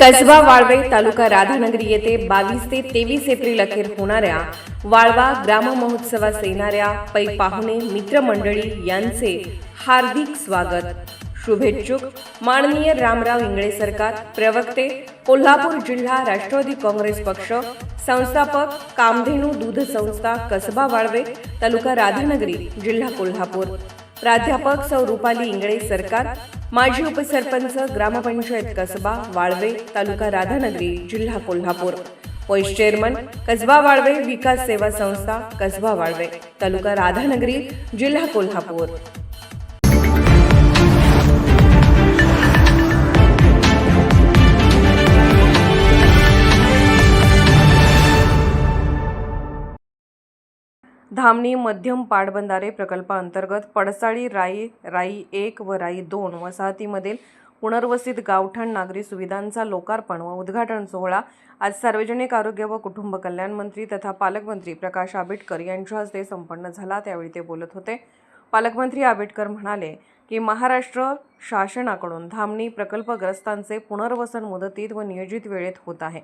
कसबा वाळवे तालुका राधानगरी येथे बावीस ते तेवीस एप्रिल अखेर होणाऱ्या वाळवा ग्राम महोत्सवास येणाऱ्या पै पाहुणे मित्रमंडळी यांचे हार्दिक स्वागत. शुभेच्छुक माननीय रामराव इंगळे सरकार प्रवक्ते कोल्हापूर जिल्हा राष्ट्रवादी काँग्रेस पक्ष संस्थापक कामधेनू दूध संस्था कसबा वाळवे तालुका राधानगरी जिल्हा कोल्हापूर. प्राध्यापक सौ रुपाली इंगळे सरकार माजी उपसरपंच ग्रामपंचायत कसबा वाळवे तालुका राधानगरी जिल्हा कोल्हापूर. व्हाईस चेअरमन कसबा वाळवे विकास सेवा संस्था कसबा वाळवे तालुका राधानगरी जिल्हा कोल्हापूर. धामणी मध्यम पाटबंधारे प्रकल्पाअंतर्गत पडसाळी राई राई एक व राई दोन वसाहतीमधील पुनर्वसित गावठाण नागरी सुविधांचा लोकार्पण व उद्घाटन सोहळा आज सार्वजनिक आरोग्य व कुटुंब कल्याण मंत्री तथा पालकमंत्री प्रकाश आंबेडकर यांच्या हस्ते संपन्न झाला. त्यावेळी ते बोलत होते. पालकमंत्री आंबेडकर म्हणाले की महाराष्ट्र शासनाकडून धामणी प्रकल्पग्रस्तांचे पुनर्वसन मुदतीत व नियोजित वेळेत होत आहे.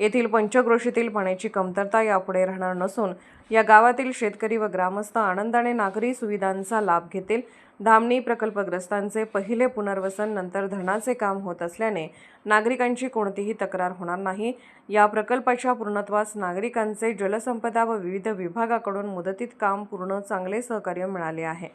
येथील पंचक्रोशीतील पाण्याची कमतरता यापुढे राहणार नसून या गावातील शेतकरी व ग्रामस्थ आनंदाने नागरी सुविधांचा लाभ घेतील. धामणी प्रकल्पग्रस्तांचे पहिले पुनर्वसन नंतर धरणाचे काम होत असल्याने नागरिकांची कोणतीही तक्रार होणार नाही. या प्रकल्पाच्या पूर्णत्वास नागरिकांचे जलसंपदा व विविध विभागाकडून मुदतीत काम पूर्ण चांगले सहकार्य मिळाले आहे.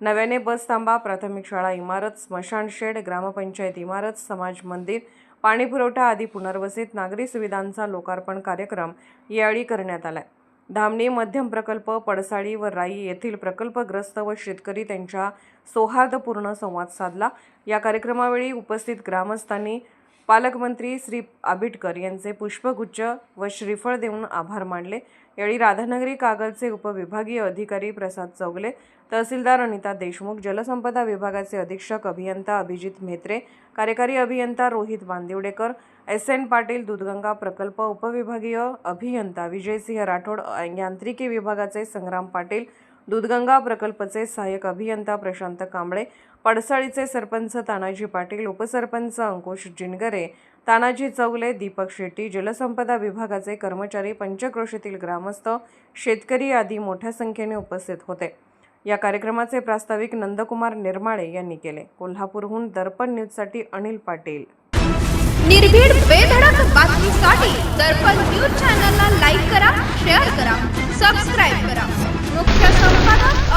नव्याने बस थांबा प्राथमिक शाळा इमारत स्मशान शेड ग्रामपंचायत इमारत समाज मंदिर पाणीपुरवठा आदी पुनर्वसित नागरी सुविधांचा लोकार्पण कार्यक्रम यावेळी करण्यात आला धामणी मध्यम प्रकल्प पडसाळी व राई येथील प्रकल्पग्रस्त व शेतकरी त्यांच्या सौहार्दपूर्ण संवाद साधला. या कार्यक्रमावेळी उपस्थित ग्रामस्थांनी पालकमंत्री श्री आबिटकर यांचे पुष्पगुच्छ व श्रीफळ देऊन आभार मानले. यावेळी राधानगरी कागलचे उपविभागीय अधिकारी प्रसाद चौगले तहसीलदार अनिता देशमुख जलसंपदा विभागाचे अधीक्षक अभियंता अभिजित म्हेत्रे कार्यकारी अभियंता रोहित बांदिवडेकर एस एन पाटील दूधगंगा प्रकल्प उपविभागीय अभियंता विजयसिंह राठोड यांत्रिकी विभागाचे संग्राम पाटील दूधगंगा प्रकल्पचे सहाय्यक अभियंता प्रशांत कांबळे पडसाळीचे सरपंच तानाजी पाटील उपसरपंच अंकुश जिनगरे तानाजी चौले दीपक शेट्टी जलसंपदा विभागाचे कर्मचारी पंचक्रोशीतील ग्रामस्थ शेतकरी आदी मोठ्या संख्येने उपस्थित होते. या कार्यक्रमाचे प्रास्ताविक नंदकुमार निर्माळे यांनी केले. कोल्हापूरहून दर्पण न्यूजसाठी अनिल पाटील. निर्भीड बेधडक बातमीसाठी दर्पण न्यूज चॅनलला लाईक करा शेअर करा सबस्क्राईब